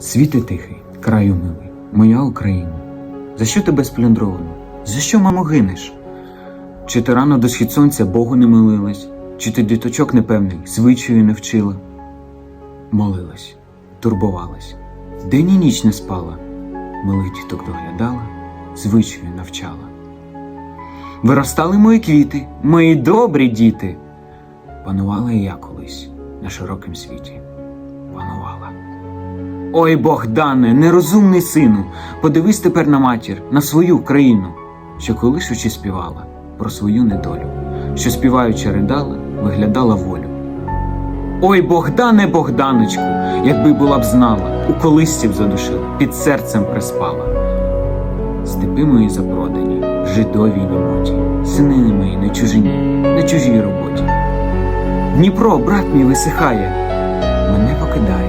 Світи тихий, краю милий, моя Україна. За що тебе сплюндровано? За що, мамо, гинеш? Чи ти рано до схід сонця Богу не молилась, чи ти діточок непевний, звичаю не вчила? Молилась, турбувалась, день і ніч не спала, малих діток доглядала, звичаю навчала. Виростали мої квіти, мої добрі діти. Панувала я колись на широкім світі. Ой, Богдане, нерозумний сину, подивись тепер на матір, на свою країну, що колишучи співала про свою недолю, що співаючи ридала, виглядала волю. Ой, Богдане, Богданочку, якби була б знала, у колисці б задушила, під серцем приспала. Степи мої запродані, жидові й німоті, сини мої на чужині, на чужій роботі. Дніпро, брат мій, висихає, мене покидає,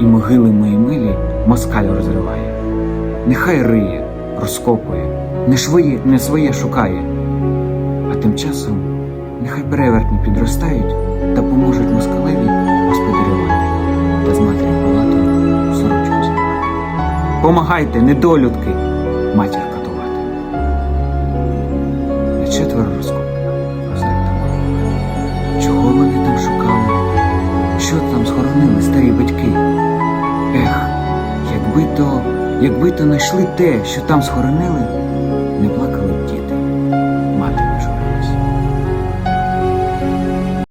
і могили мої милі москаль розриває. Нехай риє, розкопує, не своє, не своє шукає, а тим часом нехай перевертні підростають та поможуть москалеві господарювати та з матері палатою сорочку знімати. Помагайте, недолюдки, матір катувати. На четверо розкопана, розрита мова. Чого вони? Що там схоронили старі батьки? Ех, якби то, якби то знайшли те, що там схоронили,